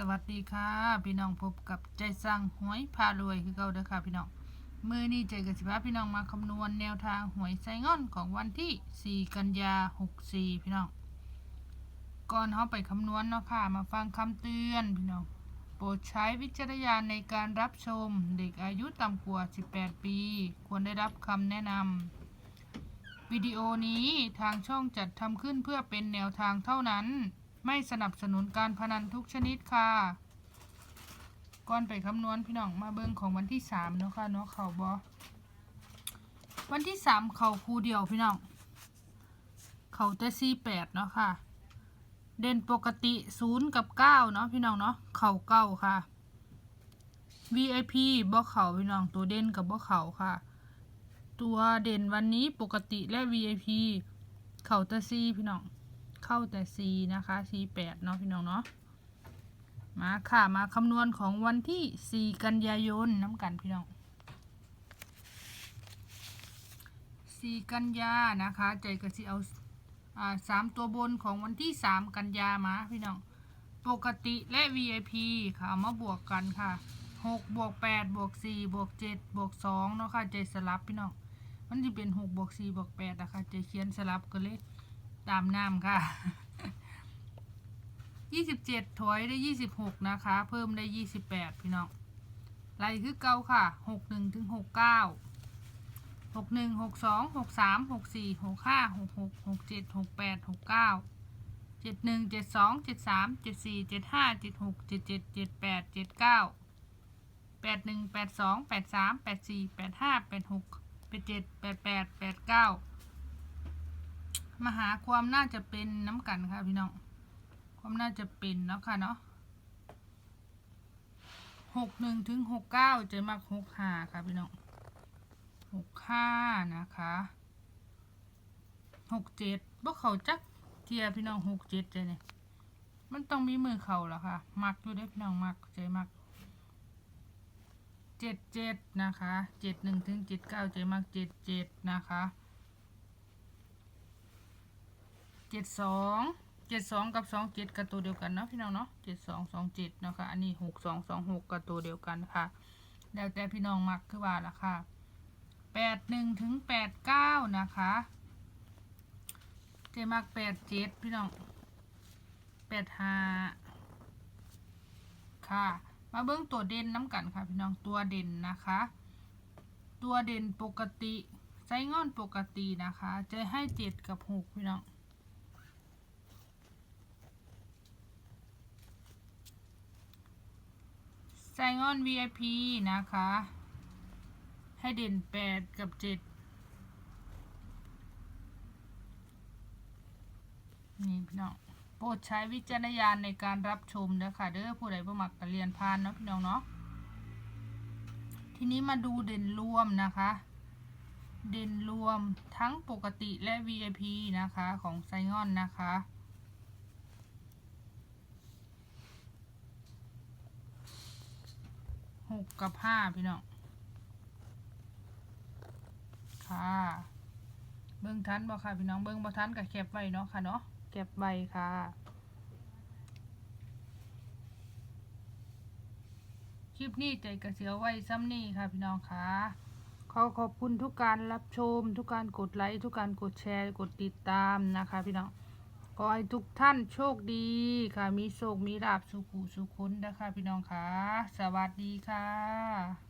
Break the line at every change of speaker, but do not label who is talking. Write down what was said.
สวัสดีค่ะ พี่น้องพบกับใจสั่งหวยพารวยคือเก่าเด้อค่ะพี่น้องมือนี้ใจกับสิพาพี่น้องมาคำนวณแนวทางหวยไซงอนของวันที่ 4 กันยา 64 พี่น้องก่อนเขาไปคำนวณเนาะค่ะ มาฟังคำเตือนพี่น้องโปรดใช้วิจารณญาณในการรับชมเด็กอายุต่ำกว่า 18 ปี ควรได้รับคำแนะนำวิดีโอนี้ทางช่องจัดทำขึ้นเพื่อเป็นแนวทางเท่านั้น ไม่สนับสนุนการพนันทุกชนิดค่ะ ก่อนไปคำนวณพี่น้องมาเบิ่งของวันที่สามเนาะค่ะเนาะเขาบอวันที่สามเขาคูเดียวพี่น้อง เขาจะสี่แปดเนาะค่ะ เด่นปกติศูนย์กับเก้าเนาะพี่น้องเนาะเขาเก้าค่ะ VIP บ่เขาพี่น้องตัวเด่นกับบ่เขาค่ะ ตัวเด่นวันนี้ปกติและ VIP เขาแต่ซีพี่น้อง เข้าแต่ซีนะคะซีแปดเนาะพี่น้องเนาะมาค่ะมาคำนวณของวันที่ 4 กันยายนน้ำกันพี่น้อง 4 กันยานะคะใจก็สิเอาอ่าสามตัวบนของวันที่ 3 กันยามาพี่น้อง ปกติและ VIP ค่ะเอามาบวกกันค่ะ 6 บวก 8 บวก 4 บวก 7 บวก2เนาะค่ะใจสลับพี่น้อง มันจะเป็น 6 บวก 4 บวก8นะคะใจเขียนสลับก็เลย ตามน้ำค่ะ27ถอยได้26นะคะ เพิ่มได้28พี่น้องไล่คือเก่าค่ะ61ถึง69 61 62 63 64 65 66 67 68 69 71 72 73 74 75 76 77 78 79 81 82 83 84 85 86 87 88 89มาหา มหาความน่าจะเป็นน้ำกันค่ะพี่น้อง ความน่าจะเป็นเนาะค่ะเนาะหกหนึ่งถึงหกเก้าเจะมักหกห้าค่ะพี่น้องหกห้านะคะหกเจ็ดบ่เขาจักเทียพี่น้องหกเจ็ดใจเนี่ยมันต้องมีมือเข่าแล้วค่ะ มักอยู่ได้พี่น้องมักใจมักเจ็ดเจ็ดนะคะเจ็ดหนึ่งถึงเจ็ดเก้าใจมักเจ็ดเจ็ดนะคะ เจ็ดสองเจ็ดสองกับสองเจ็ดกับตัวเดียวกันเนาะพี่น้องเนาะเจ็ดสองสองเจ็ดเนาะค่ะ อันนี้หกสองสองหกกับตัวเดียวกันค่ะ แล้วแต่พี่น้องมักคือว่าละค่ะแปดหนึ่งถึงแปดเก้านะคะเจมักแปดเจ็ดพี่น้องแปดห้าค่ะ มาเบิ้งตัวเด่นน้ำกันค่ะ พี่น้องตัวเด่นนะคะ ตัวเด่นปกติไซงอนปกตินะคะ จะให้เจ็ดกับหกพี่น้อง ไซงอน VIP นะคะ ให้เด่นแปดกับเจ็ดนี่พี่น้อง โปรดใช้วิจารณญาณในการรับชมนะคะเด้อผู้ใดประมักกะเรียนพานเนาะพี่น้องเนาะ ทีนี้มาดูเด่นรวมนะคะ เด่นรวมทั้งปกติและ VIP นะคะของไซงอนนะคะ กกับห้าพี่น้องค่ะเบิ้งทันบ่ค่ะพี่น้องเบิ้งบ่ทันกับแคปไว้เนาะค่ะเนาะแคปไว้ค่ะคลิปนี้ใจกระเสียวไว้ซ้ำนี่ค่ะพี่น้องค่ะขอขอบคุณทุกการรับชม ทุกการกดไลค์ทุกการกดแชร์กดติดตามนะคะพี่น้อง ขอให้ทุกท่านโชคดีค่ะ มีโชค มีลาบสุขุสุขุนนะคะ พี่น้องค่ะ สวัสดีค่ะ